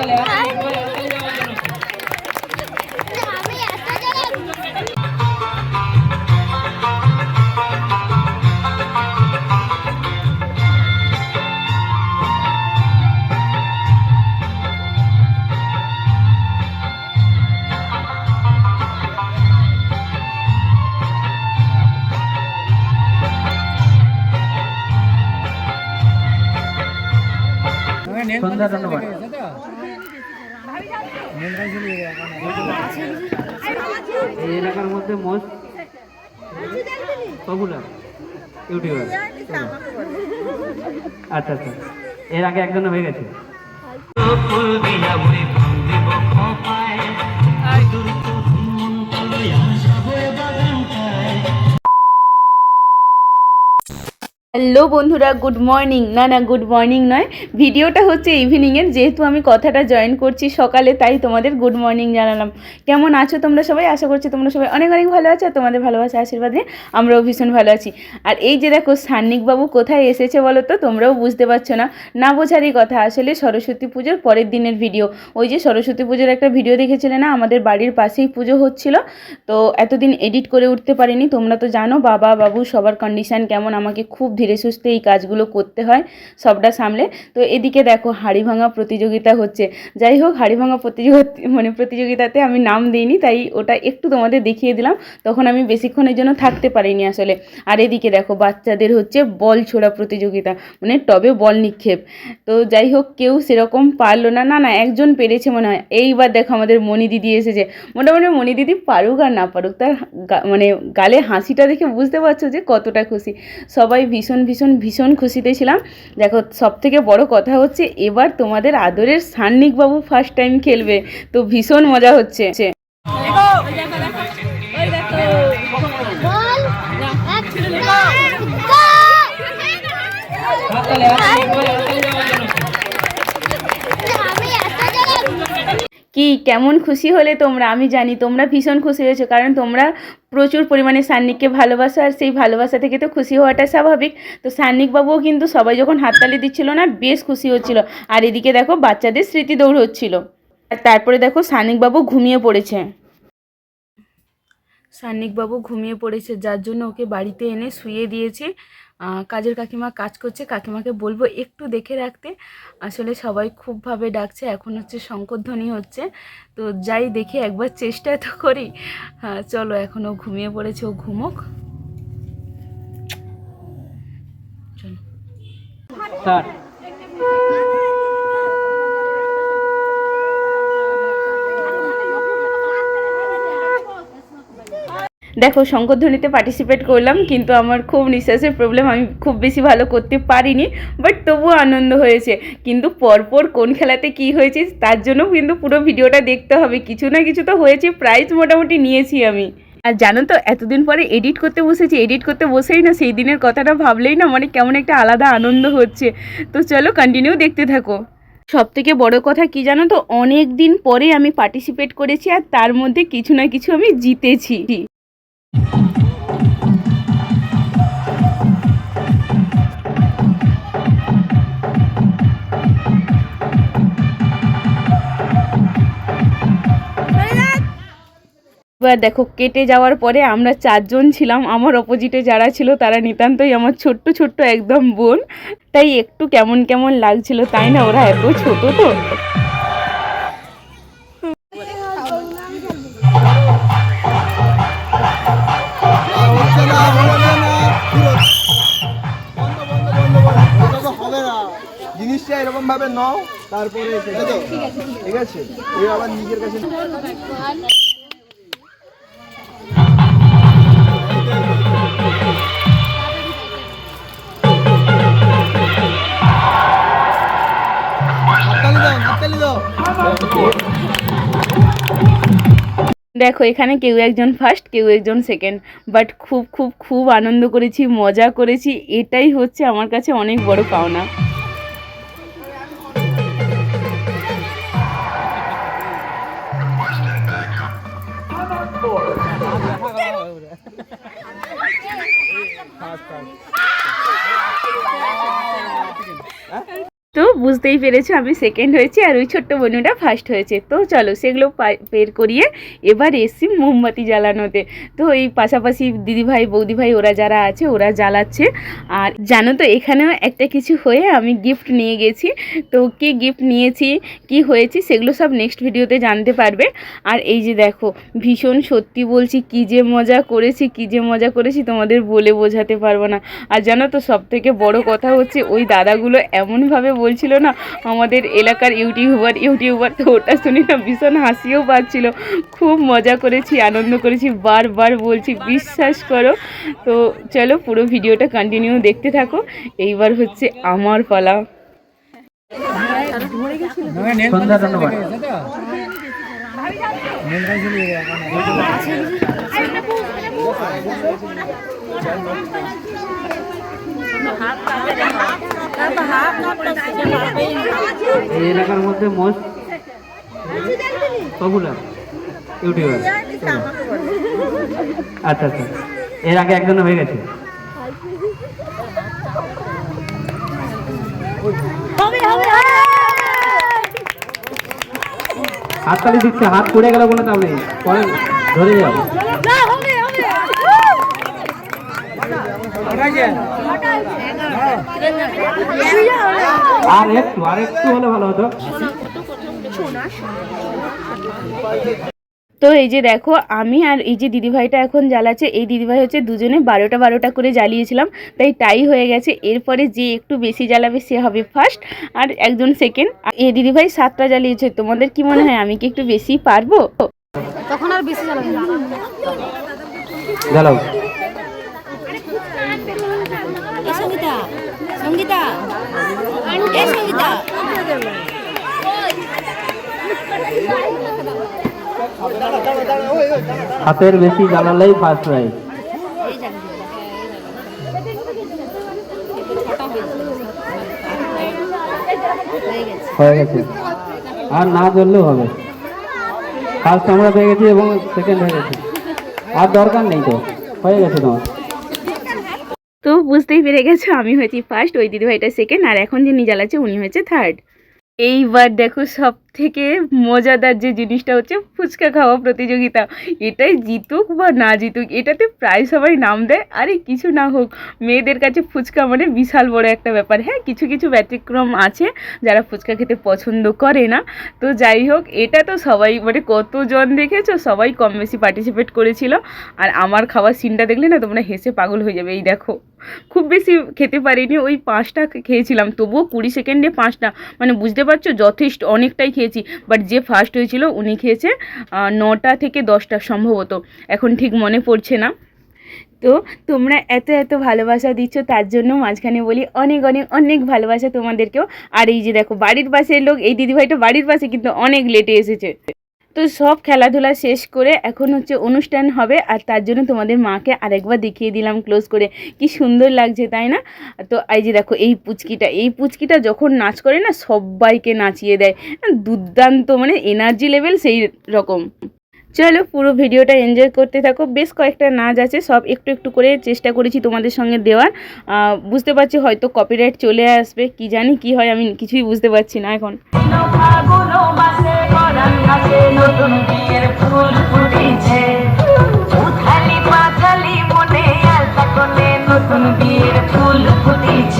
আমি একটা এই এলাকার মধ্যে মোস্ট পপুলার ইউটিউবার আচ্ছা আচ্ছা। এর আগে একজন হয়ে গেছে। হ্যালো বন্ধুরা, গুড মর্নিং। না না, গুড মর্নিং নয়। ভিডিওটা হচ্ছে ইভিনিংয়ের যেহেতু আমি কথাটা জয়েন করছি সকালে, তাই তোমাদের গুড মর্নিং জানালাম। কেমন আছো তোমরা সবাই? আশা করছি তোমরা সবাই অনেক অনেক ভালো আছো তোমাদের ভালোবাসা আশীর্বাদে আমরাও ভীষণ ভালো আছি। আর এই যে দেখো সান্নিকবাবু কোথায় এসেছে বলো তো? তোমরাও বুঝতে পারছ না। না বোঝারই কথা, আসলে সরস্বতী পুজোর পরের দিনের ভিডিও ওই যে সরস্বতী পুজোর একটা ভিডিও দেখেছিলে না? আমাদের বাড়ির পাশেই পুজো হচ্ছিল। তো এতদিন এডিট করে উঠতে পারিনি, তোমরা তো জানো, বাবা, বাবু সবার কন্ডিশান কেমন, আমাকে খুব ধীরে সুস্থে এই কাজগুলো করতে হয়, সবটা সামলে। তো এদিকে দেখো, হাড়ি ভাঙা প্রতিযোগিতা হচ্ছে। যাই হোক, হাড়ি ভাঙা প্রতিযোগিতা মানে প্রতিযোগিতাতে আমি নাম দিইনি, তাই ওটা একটু তোমাদের দেখিয়ে দিলাম। তখন আমি বেশিক্ষণের জন্য থাকতে পারিনি আসলে। আর এদিকে দেখো, বাচ্চাদের হচ্ছে বল ছোড়া প্রতিযোগিতা মানে টবে বল নিক্ষেপ। তো যাই হোক, কেউ সেরকম পারল না। না না, একজন পেরেছে মনে হয়। এইবার দেখো, আমাদের মণি দিদি এসেছে। মোটামুটি মণি দিদি পারুক আর না পারুক, তার মানে গালে হাসিটা দেখে বুঝতে পারছ যে কতটা খুশি। সবাই ভীষণ ভীষণ ভীষণ ভীষণ খুশিতে ছিলাম। দেখো সব থেকে বড় কথা হচ্ছে এবার তোমাদের আদরের সান্নিক বাবু ফার্স্ট টাইম খেলবে। তো ভীষণ মজা হচ্ছে। বল! কি, কেমন খুশি হলে তোমরা? আমি জানি তোমরা ভীষণ খুশি হয়েছো, কারণ তোমরা প্রচুর পরিমাণে সান্নিককে ভালোবাসো আর সেই ভালোবাসা থেকে তো খুশি হওয়াটা স্বাভাবিক। তো সান্নিকবাবুও কিন্তু সবাই যখন হাততালি দিচ্ছিল না, বেশ খুশি হচ্ছিল। আর এদিকে দেখো, বাচ্চাদের স্মৃতি দৌড় হচ্ছিল। আর তারপরে দেখো, সান্নিকবাবু ঘুমিয়ে পড়েছে। সান্নিকবাবু ঘুমিয়ে পড়েছে, যার জন্য ওকে বাড়িতে এনে শুয়ে দিয়েছি। কাজের কাকিমা কাজ করছে, কাকিমাকে বলব একটু দেখে রাখতে। আসলে সবাই খুবভাবে ডাকছে, এখন হচ্ছে শঙ্করধ্বনি হচ্ছে। তো যাই দেখে একবার চেষ্টা তো করি। হ্যাঁ চলো এখনও ঘুমিয়ে পড়েছে, ও ঘুমুক। চলো। দেখো শঙ্করধ্বনিতে পার্টিসিপেট করলাম, কিন্তু আমার খুব নিঃশ্বাসের প্রবলেম আমি খুব বেশি ভালো করতে পারিনি বাট তবুও আনন্দ হয়েছে। কিন্তু পরপর কোন খেলাতে কি হয়েছে, তার জন্য কিন্তু পুরো ভিডিওটা দেখতে হবে। কিছু না কিছু তো হয়েছে প্রাইজ মোটামুটি নিয়েছি আমি। আর জানো তো, এতদিন পরে এডিট করতে বসেছি এডিট করতে বসেই না, সেই দিনের কথাটা ভাবলেই না মানে কেমন একটা আলাদা আনন্দ হচ্ছে। তো চলো কন্টিনিউ দেখতে থাকো। সব থেকে বড় কথা কি জানো তো অনেক দিন পরে আমি পার্টিসিপেট করেছি, আর তার মধ্যে কিছু না কিছু আমি জিতেছি। এবার দেখো, কেটে যাওয়ার পরে আমরা চারজন ছিলাম। আমার অপোজিটে যারা ছিল, তারা নিতান্তই আমার ছোট্ট ছোট্ট একদম বোন। তাই একটু কেমন কেমন লাগছিল তাই না? ওরা এত ছোট তো। জিনিসটা এরকম ভাবে নাও, তারপরে ঠিক আছে? এই আবার নিজের কাছে দেখো, এখানে কেউ একজন ফার্স্ট কেউ একজন সেকেন্ড বাট খুব খুব খুব আনন্দ করেছি, মজা করেছি। এটাই হচ্ছে আমার কাছে অনেক বড় পাওনা। আচ্ছা। হ্যাঁ। তো বুঝতেই পেরেছ আমি সেকেন্ড হয়েছি আর ওই ছোট্ট বোনটা ফার্স্ট হয়েছে। তো চলো সেগুলো বের করিয়ে এবার এসছি মোমবাতি জ্বালানোতে। তো এই পাশাপাশি দিদিভাই, বৌদিভাই ওরা যারা আছে, ওরা জ্বালাচ্ছে। আর জানো তো, এখানেও একটা কিছু হয়ে আমি গিফট নিয়ে গেছি। তো কি গিফট নিয়েছি, কি হয়েছে, সেগুলো সব নেক্সট ভিডিওতে জানতে পারবে। আর এই যে দেখো, ভীষণ সত্যি বলছি, কি যে মজা করেছি, কি যে মজা করেছি, তোমাদের বলে বোঝাতে পারব না। আর জানো তো সব থেকে বড় কথা হচ্ছে, ওই দাদাগুলো এমনভাবে বলছিল না, আমাদের এলাকার ইউটিউবার ইউটিউবার, তো ওটা শুনে না ভীষণ হাসিও পাচ্ছিল। খুব মজা করেছি, আনন্দ করেছি, বারবার বলছি, বিশ্বাস করো। তো চলো পুরো ভিডিওটা কন্টিনিউ দেখতে থাকো। এইবার হচ্ছে আমার পালা। ধন্যবাদ এই এলাকার মধ্যে মোস্ট পপুলার ইউটিউবার আচ্ছা আচ্ছা। এর আগে একজন হয়ে গেছে। হাততালি দিচ্ছে হাত পড়ে গেল কোনো চাপ নেই পরে ধরে যাও। আর একটু আর একটু হলে ভালো হতো। তো এই যে দেখো আমি আর এই যে দিদিভাইটা এখন জ্বালাচ্ছে এই দিদিভাই হচ্ছে দুজনে বারোটা বারোটা করে জ্বালিয়েছিলাম তাই টাই হয়ে গেছে। এরপরে যে একটু বেশি জ্বালাবে সে হবে ফার্স্ট আর একজন সেকেন্ড আর এই দিদিভাই সাতটা জ্বালিয়েছে তোমাদের কি মনে হয় আমি কি একটু বেশি পারব? তখন আর বেশি জ্বালাবে সঙ্গীতা সঙ্গীতা। এ সঙ্গীতা? হাতের বেশি জ্বালালেই ফার্স্ট প্রাইজ হয়ে গেছে। আর না জ্বললেও হবে। ফার্স্ট আমরা পেয়ে গেছি এবং সেকেন্ড হয়ে গেছি। আর দরকার নেই তো। হয়ে গেছে তোমার। বুঝতেই পেরে গেছো, আমি হয়েছি ফার্স্ট ওই দিদিভাইটা সেকেন্ড আর এখন যিনি জ্বালাচ্ছে উনি হয়েছে থার্ড এইবার দেখো সব থেকে মজাদার যে জিনিসটা হচ্ছে ফুচকা খাওয়া প্রতিযোগিতা। এটাই জিতুক বা না জিতুক, এটাতে প্রায় সবাই নাম দেয়। আরে কিছু না হোক, মেয়েদের কাছে ফুচকা মানে বিশাল বড় একটা ব্যাপার। হ্যাঁ কিছু কিছু ব্যতিক্রম আছে যারা ফুচকা খেতে পছন্দ করে না। তো যাই হোক, এটা তো সবাই মানে কতজন দেখেছ? সবাই কম বেশি পার্টিসিপেট করেছিল। আর আমার খাওয়ার সিনটা দেখলে না তোমরা হেসে পাগল হয়ে যাবে, এই দেখো। খুব বেশি খেতে পারিনি, ওই পাঁচটা খেয়েছিলাম। তবুও কুড়ি সেকেন্ডে পাঁচটা। মানে বুঝতে পারছ, যথেষ্ট, অনেকটাই খেয়েছি। বাট যে ফার্স্ট হয়েছিল, উনি খেয়েছে নটা থেকে দশটা সম্ভবত। এখন ঠিক মনে পড়ছে না। তো তোমরা এত এত ভালোবাসা দিচ্ছ, তার জন্য মাঝখানে বলি অনেক অনেক অনেক ভালোবাসা তোমাদেরকেও। আর এই যে দেখো, বাড়ির পাশের লোক, এই দিদিভাইটা বাড়ির পাশে কিন্তু অনেক লেটে এসেছে। তো সব খেলাধুলা শেষ করে এখন হচ্ছে অনুষ্ঠান হবে আর তার জন্য তোমাদের মাকে আরেকবার দেখিয়ে দিলাম ক্লোজ করে। কি সুন্দর লাগছে, তাই না? তো এই যে দেখো, এই পুচকিটা এই পুচকিটা যখন নাচ করে না, সবাইকে নাচিয়ে দেয়। দুর্দান্ত মানে এনার্জি লেভেল সেই রকম। চলো পুরো ভিডিওটা এনজয় করতে থাকো। বেশ কয়েকটা নাচ আছে, সব একটু একটু করে চেষ্টা করেছি তোমাদের সঙ্গে দেওয়ার। বুঝতে পারছি হয়তো কপিরাইট চলে আসবে, কি জানি কি হয়, আমি কিছুই বুঝতে পারছি না এখন। নতুন বিয়ের ফুল ফুটেছে।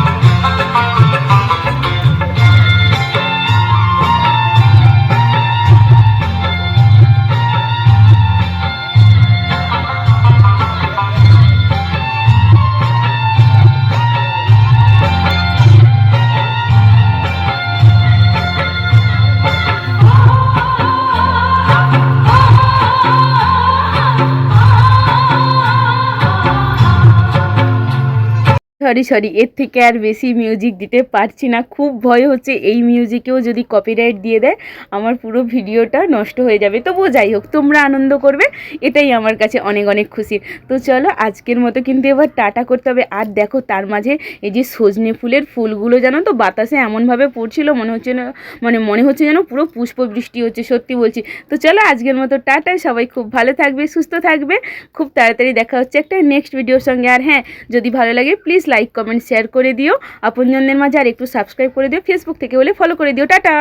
সরি সরি, এর থেকে আর বেশি মিউজিক দিতে পারছি না। খুব ভয় হচ্ছে এই মিউজিকেও যদি কপিরাইট দিয়ে দেয়, আমার পুরো ভিডিওটা নষ্ট হয়ে যাবে। তবুও যাই হোক, তোমরা আনন্দ করবে, এটাই আমার কাছে অনেক অনেক খুশি। তো চলো, আজকের মতো কিন্তু এবার টাটা করতে হবে। আর দেখো, তার মাঝে এই যে সজনে ফুলের ফুলগুলো জানো তো, বাতাসে এমনভাবে পড়ছিল, মনে হচ্ছে না মানে মনে হচ্ছে যেন পুরো পুষ্প বৃষ্টি হচ্ছে, সত্যি বলছি। তো চলো, আজকের মতো টাটা, সবাই খুব ভালো থাকবে, সুস্থ থাকবে। খুব তাড়াতাড়ি দেখা হচ্ছে একটা নেক্সট ভিডিওর সঙ্গে। আর হ্যাঁ যদি ভালো লাগে প্লিজ লাইক কমেন্ট শেয়ার করে দিও। আপনজনদের মাঝে আর একটু সাবস্ক্রাইব করে দিও। ফেসবুক থেকে হলে ফলো করে দিও। টাটা!